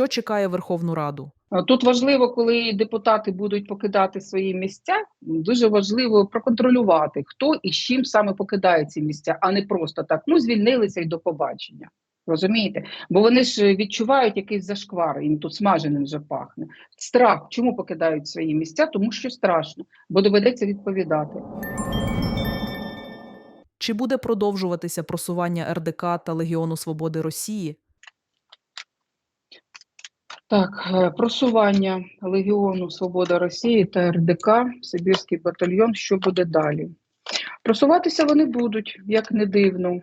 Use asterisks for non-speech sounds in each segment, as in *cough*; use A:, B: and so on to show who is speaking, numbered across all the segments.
A: Що чекає Верховну Раду?
B: Тут важливо, коли депутати будуть покидати свої місця, дуже важливо проконтролювати, хто і з чим саме покидає ці місця, а не просто так. Ну, звільнилися і до побачення. Розумієте? Бо вони ж відчувають якийсь зашквар, їм тут смаженим вже пахне. Страх. Чому покидають свої місця? Тому що страшно, бо доведеться відповідати.
A: Чи буде продовжуватися просування РДК та Легіону Свободи Росії?
B: Так, е, просування Легіону Свобода Росії та РДК, Сибірський батальйон. Що буде далі? Просуватися вони будуть, як не дивно.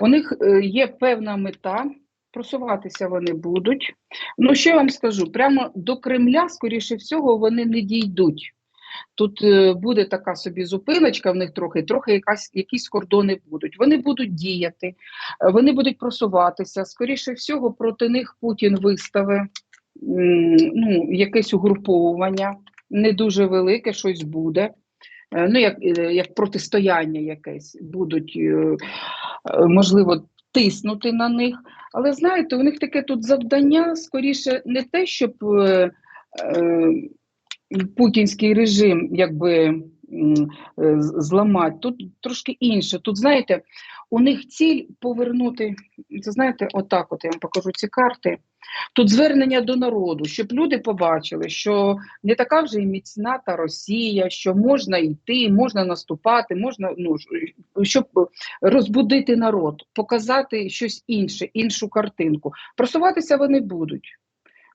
B: У них е, є певна мета. Просуватися вони будуть. Ну, що я вам скажу? Прямо до Кремля, скоріше всього, вони не дійдуть. Тут е, буде така собі зупиночка в них трохи, трохи якась, якісь кордони будуть. Вони будуть діяти, е, вони будуть просуватися. Скоріше всього, проти них Путін виставить м, ну, якесь угруповування, не дуже велике, щось буде. Е, Ну, як, як протистояння якесь будуть, можливо, тиснути на них. Але знаєте, у них таке тут завдання скоріше не те, щоб путінський режим якби е, зламати. Тут трошки інше. Тут, знаєте, у них ціль повернути, це знаєте, отак, от я вам покажу ці карти. Тут звернення до народу, щоб люди побачили, що не така вже і міцна та Росія, що можна йти, можна наступати, можна ну щоб розбудити народ, показати щось інше, іншу картинку. Просуватися вони будуть.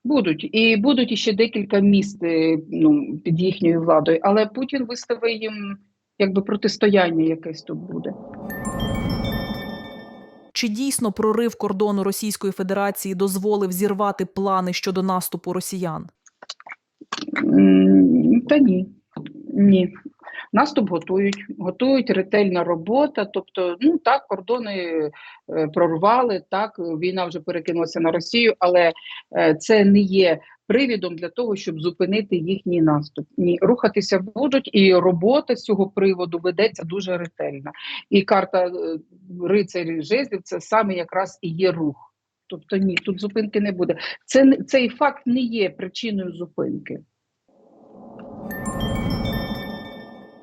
B: Будуть і будуть іще декілька міст е, ну, під їхньою владою, але Путін виставить їм якби протистояння якесь тут буде.
A: Чи дійсно прорив кордону Російської Федерації дозволив зірвати плани щодо наступу росіян?
B: Та ні. Ні. Наступ готують, готують ретельна робота. Тобто, ну так, кордони е, прорвали, так, війна вже перекинулася на Росію, але е, це не є привідом для того, щоб зупинити їхній наступ. Ні, рухатися будуть, і робота з цього приводу ведеться дуже ретельна. І карта е, рицарів жезлів це саме якраз і є рух. Тобто ні, тут зупинки не буде. Це цей факт не є причиною зупинки.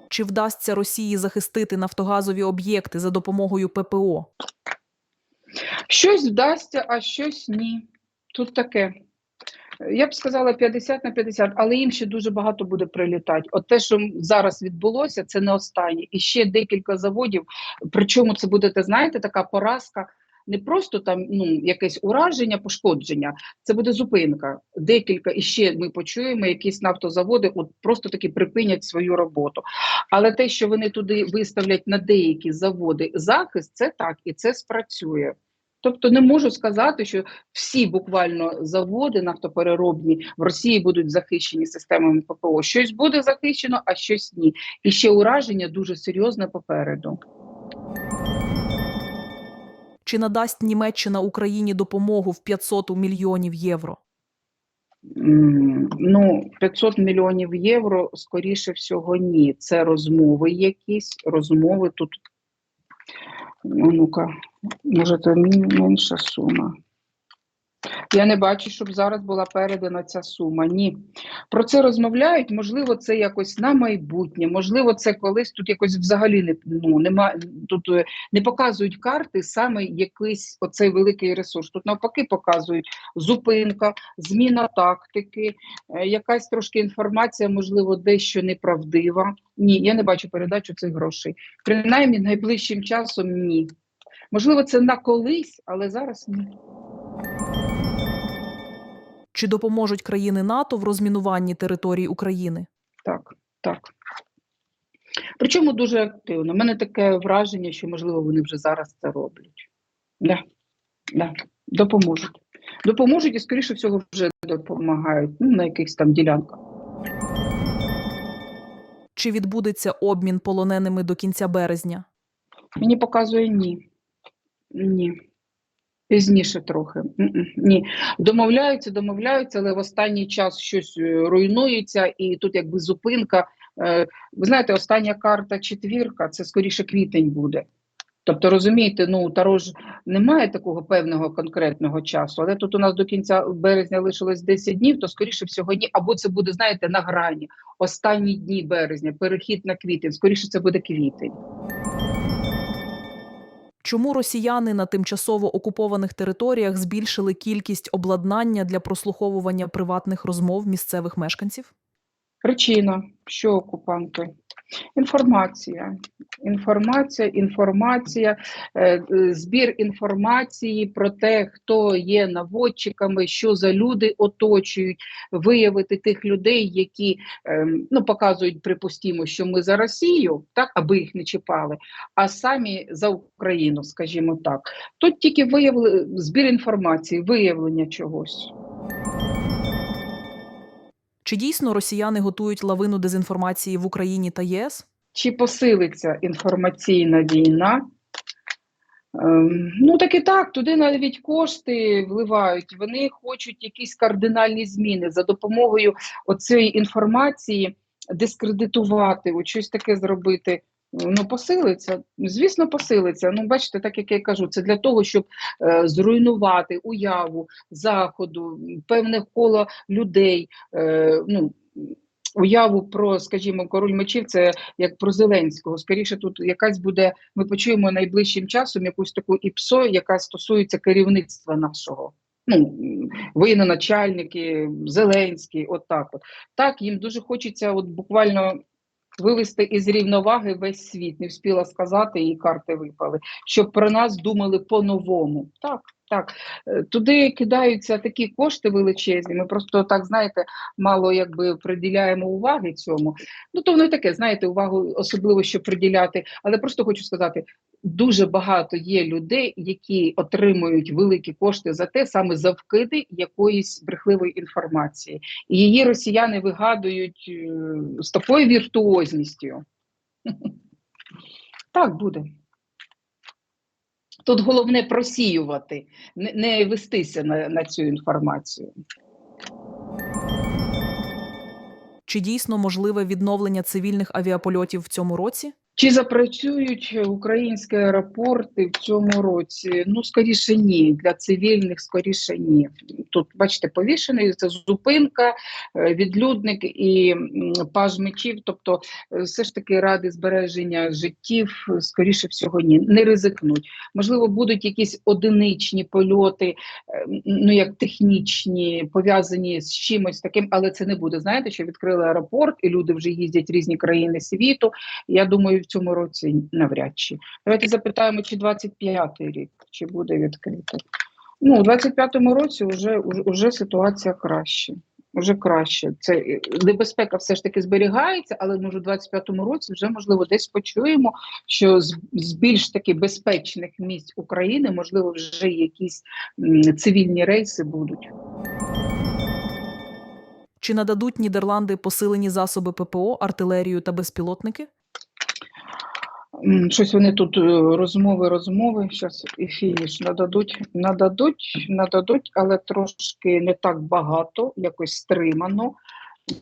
A: Чи вдасться Росії захистити нафтогазові об'єкти за допомогою ППО?
B: Щось вдасться, а щось ні. Тут таке. Я б сказала 50 на 50, але їм ще дуже багато буде прилітати. От те, що зараз відбулося, це не останнє. І ще декілька заводів. Причому це буде, знаєте, така поразка. Не просто там ну якесь ураження, пошкодження, це буде зупинка. Декілька і ще ми почуємо, якісь нафтозаводи от просто таки припинять свою роботу. Але те, що вони туди виставлять на деякі заводи захист, це так і це спрацює. Тобто не можу сказати, що всі буквально заводи нафтопереробні в Росії будуть захищені системами ППО. Щось буде захищено, а щось ні. І ще ураження дуже серйозне попереду.
A: Чи надасть Німеччина Україні допомогу в 500 мільйонів євро?
B: Ну, 500 мільйонів євро, скоріше всього, ні. Це розмови якісь, розмови тут. Ну, ну-ка, може, це менша сума. Я не бачу, щоб зараз була передана ця сума. Ні. Про це розмовляють. Можливо, це якось на майбутнє, можливо, це колись тут якось взагалі не ну нема тут е, не показують карти саме якийсь оцей великий ресурс. Тут навпаки показують зупинка, зміна тактики, е, якась трошки інформація, можливо, дещо неправдива. Ні, я не бачу передачу цих грошей. Принаймні найближчим часом ні. Можливо, це на колись, але зараз ні.
A: Чи допоможуть країни НАТО в розмінуванні територій України?
B: Так, так. Причому дуже активно. У мене таке враження, що, можливо, вони вже зараз це роблять. Да, да, допоможуть. Допоможуть і, скоріше всього, вже допомагають ну, на якихось там ділянках.
A: Чи відбудеться обмін полоненими до кінця березня?
B: Мені показує ні. Ні. Пізніше трохи. Ні. Домовляються, домовляються, але в останній час щось е, руйнується, і тут якби зупинка. Е, Ви знаєте, остання карта четвірка, це скоріше квітень буде. Тобто, розумієте, ну Таро немає такого певного конкретного часу, але тут у нас до кінця березня лишилось 10 днів, то скоріше всього ні, або це буде, знаєте, на грані останні дні березня, перехід на квітень, скоріше це буде квітень.
A: Чому росіяни на тимчасово окупованих територіях збільшили кількість обладнання для прослуховування приватних розмов місцевих мешканців?
B: Причина, що окупанти? Інформація. Інформація, інформація, е, е, збір інформації про те, хто є наводчиками, що за люди оточують, виявити тих людей, які ем, ну, показують, припустімо, що ми за Росію, так, аби їх не чіпали, а самі за Україну, скажімо так. Тут тільки виявили збір інформації, виявлення чогось.
A: Чи дійсно росіяни готують лавину дезінформації в Україні та ЄС?
B: чи посилиться інформаційна війна. Ем, Ну, так і так, туди навіть кошти вливають. Вони хочуть якісь кардинальні зміни за допомогою оцієї інформації дискредитувати, от щось таке зробити. Ну, посилиться, звісно, посилиться. Ну, бачите, так як я кажу, це для того, щоб е, зруйнувати уяву заходу, певне коло людей. Е, ну, Уяву про, скажімо, король мечів, це як про Зеленського. Скоріше, тут якась буде. Ми почуємо найближчим часом якусь таку іпсо, яка стосується керівництва нашого. Ну, воєноначальники, Зеленський, от так от. Так, їм дуже хочеться, от буквально вивести із рівноваги весь світ. Не встигла сказати, і карти випали, щоб про нас думали по-новому. Так, так. Е, Туди кидаються такі кошти величезні. Ми просто так знаєте, мало якби приділяємо уваги цьому. Ну то воно таке, знаєте, увагу особливо що приділяти. Але просто хочу сказати: дуже багато є людей, які отримують великі кошти за те, саме за вкиди якоїсь брехливої інформації. І її росіяни вигадують е, з такою віртуозністю. *laughs* Так буде. Тут головне просіювати, не, вестися на, на цю інформацію.
A: Чи дійсно можливе відновлення цивільних авіапольотів в цьому році?
B: Чи запрацюють українські аеропорти в цьому році? Ну, скоріше ні. Для цивільних скоріше ні. Тут, бачите, повішений це зупинка, е, відлюдник і паж мечів. Тобто, е, все ж таки ради збереження життів, е, скоріше всього, ні. Не ризикнуть. Можливо, будуть якісь одиничні польоти, ну як технічні, пов'язані з чимось таким, але це не буде. Знаєте, що відкрили аеропорт, і люди вже їздять в різні країни світу. Я думаю, в цьому році навряд чи. Давайте запитаємо, чи 25-й рік, чи буде відкрито. Ну, у 25-му році вже, уже ситуація краще. Уже краще. Це е, небезпека все ж таки зберігається, але може, у 25-му році вже можливо десь почуємо, що з, з більш таки безпечних місць України можливо вже якісь цивільні рейси будуть.
A: Чи нададуть Нідерланди посилені засоби ППО, артилерію та безпілотники?
B: Щось вони тут е, розмови, розмови. Зараз і фініш нададуть, нададуть, нададуть, але трошки не так багато, якось стримано.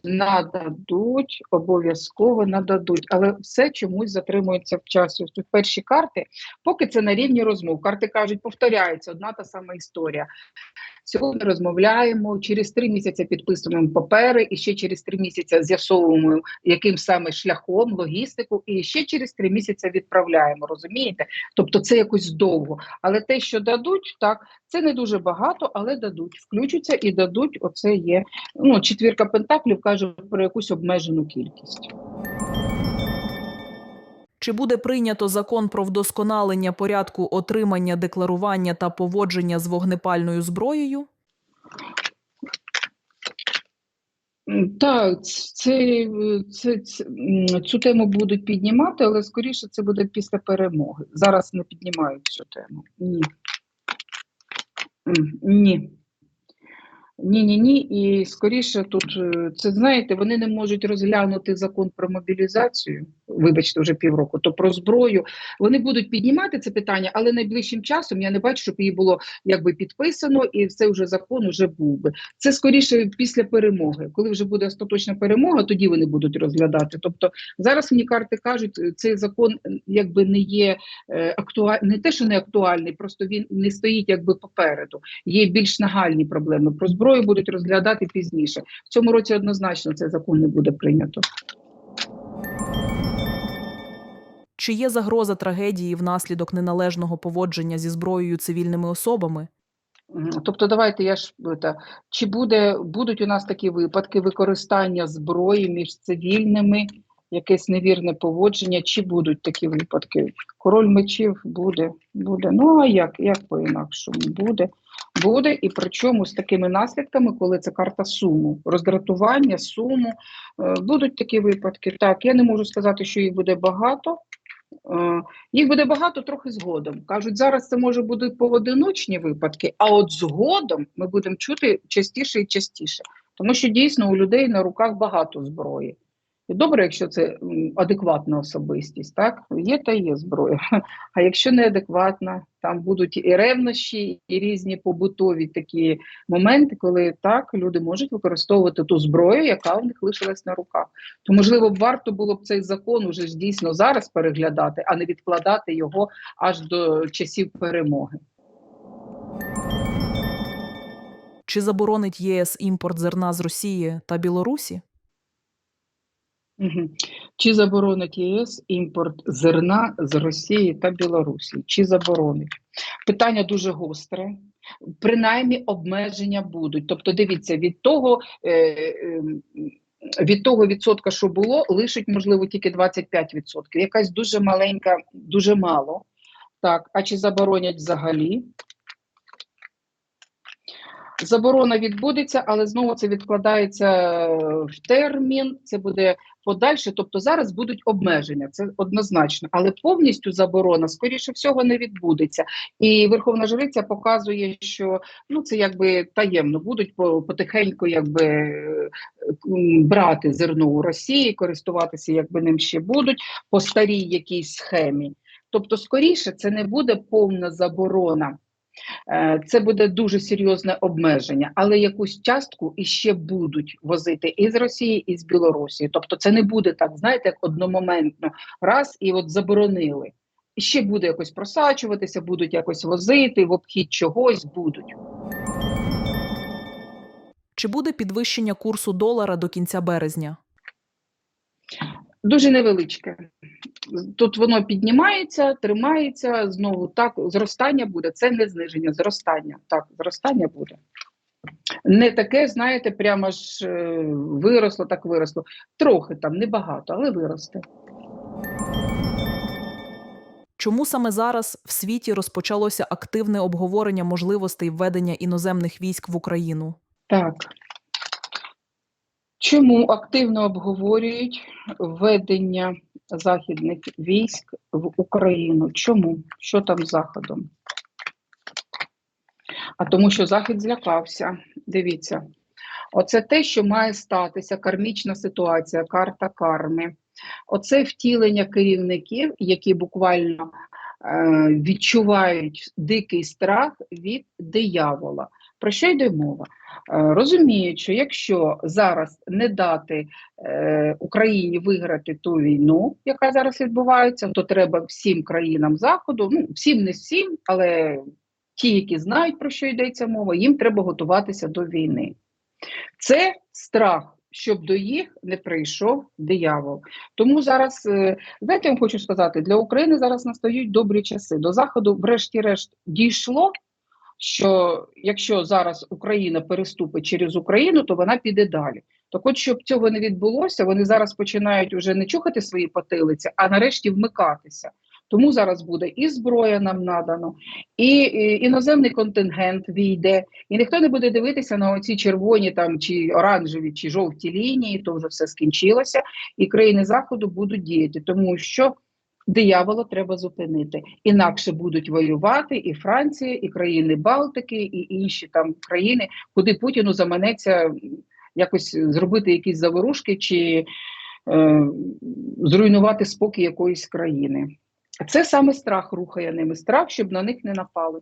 B: Нададуть, обов'язково нададуть, але все чомусь затримується в часі. Тут перші карти, поки це на рівні розмов. Карти кажуть, повторяється одна та сама історія. Сьогодні розмовляємо, через три місяці підписуємо папери, і ще через три місяці з'ясовуємо, яким саме шляхом, логістику, і ще через три місяці відправляємо. Розумієте? Тобто це якось довго. Але те, що дадуть, так це не дуже багато, але дадуть. Включаться і дадуть. Оце є. Ну, четвірка пентаклів каже про якусь обмежену кількість.
A: Чи буде прийнято закон про вдосконалення порядку отримання, декларування та поводження з вогнепальною зброєю?
B: Так, це, це, це, цю тему будуть піднімати, але скоріше це буде після перемоги. Зараз не піднімають цю тему. Ні. Ні. Ні, ні, ні. І скоріше тут е, це знаєте, вони не можуть розглянути закон про мобілізацію. Вибачте, вже півроку, то про зброю. Вони будуть піднімати це питання, але найближчим часом я не бачу, щоб її було якби підписано, і це вже закон вже був би. Це скоріше після перемоги. Коли вже буде остаточна перемога, тоді вони будуть розглядати. Тобто зараз мені карти кажуть, е, цей закон якби не є е, актуальний, не те, що не актуальний, просто він не стоїть якби попереду. Є більш нагальні проблеми. Про зброю будуть розглядати пізніше. В цьому році однозначно цей закон не буде прийнято.
A: Чи є загроза трагедії внаслідок неналежного поводження зі зброєю цивільними особами?
B: Тобто, давайте я ж та, чи буде будуть у нас такі випадки використання зброї між цивільними, якесь невірне поводження, чи будуть такі випадки? Король мечів буде, буде. Ну а як? Як по-інакшому? Буде. Буде, і причому з такими наслідками, коли це карта суму, роздратування, суму, е, будуть такі випадки. Так, я не можу сказати, що їх буде багато. Е, Їх буде багато трохи згодом. Кажуть, зараз це може бути поодиночні випадки, а от згодом ми будемо чути частіше і частіше. Тому що дійсно у людей на руках багато зброї. І добре, якщо це адекватна особистість, так? Є та є зброя. *laughs* А якщо неадекватна, там будуть і ревнощі, і різні побутові такі моменти, коли так люди можуть використовувати ту зброю, яка у них лишилась на руках. То, можливо, б варто було б цей закон уже дійсно зараз переглядати, а не відкладати його аж до часів перемоги.
A: Чи заборонить ЄС імпорт зерна з Росії та Білорусі?
B: Чи заборонить ЄС імпорт зерна з Росії та Білорусі? Чи заборонить? Питання дуже гостре. Принаймні обмеження будуть. Тобто, дивіться, від того, е, е, від того відсотка, що було, лишить, можливо, тільки 25%. Якась дуже маленька, дуже мало. Так, а чи заборонять взагалі? Заборона відбудеться, але знову це відкладається в термін. Це буде подальше. Тобто зараз будуть обмеження, це однозначно, але повністю заборона, скоріше всього, не відбудеться. І Верховна Жриця показує, що ну це якби таємно будуть потихеньку, якби е, брати зерно у Росії, користуватися, якби ним ще будуть по старій якійсь схемі. Тобто, скоріше, це не буде повна заборона. Е, Це буде дуже серйозне обмеження, але якусь частку іще будуть возити і з Росії, і з Білорусі. Тобто, це не буде так, знаєте, як одномоментно раз і от заборонили. Ще буде якось просачуватися, будуть якось возити в обхід чогось будуть.
A: Чи буде підвищення курсу долара до кінця березня?
B: Дуже невеличке. Тут воно піднімається, тримається знову так. Зростання буде. Це не зниження, зростання. Так, зростання буде. Не таке, знаєте, прямо ж е, виросло, так виросло. Трохи там, небагато, але виросте.
A: Чому саме зараз в світі розпочалося активне обговорення можливостей введення іноземних військ в Україну?
B: Так. Чому активно обговорюють введення західних військ в Україну? Чому? Що там з Заходом? А тому, що Захід злякався. Дивіться, оце те, що має статися, кармічна ситуація, карта карми. Оце втілення керівників, які буквально е, відчувають дикий страх від диявола. Про що йде мова? Е, Розуміють, що якщо зараз не дати е, Україні виграти ту війну, яка зараз відбувається, то треба всім країнам Заходу, ну всім не всім, але ті, які знають про що йдеться мова, їм треба готуватися до війни. Це страх, щоб до їх не прийшов диявол. Тому зараз, е, знаєте, я вам хочу сказати, для України зараз настають добрі часи. До Заходу, врешті-решт, дійшло, що якщо зараз Україна переступить через Україну, то вона піде далі. Так от, щоб цього не відбулося, вони зараз починають уже не чухати свої потилиці, а нарешті вмикатися. Тому зараз буде і зброя нам надано, і, і іноземний контингент війде, і ніхто не буде дивитися на оці червоні там чи оранжеві, чи жовті лінії, то вже все скінчилося, і країни заходу будуть діяти, тому що диявола треба зупинити. Інакше будуть воювати і Франція, і країни Балтики, і інші там країни, куди Путіну заманеться якось зробити якісь заворушки чи е, зруйнувати спокій якоїсь країни. Це саме страх рухає ними. Страх, щоб на них не напали.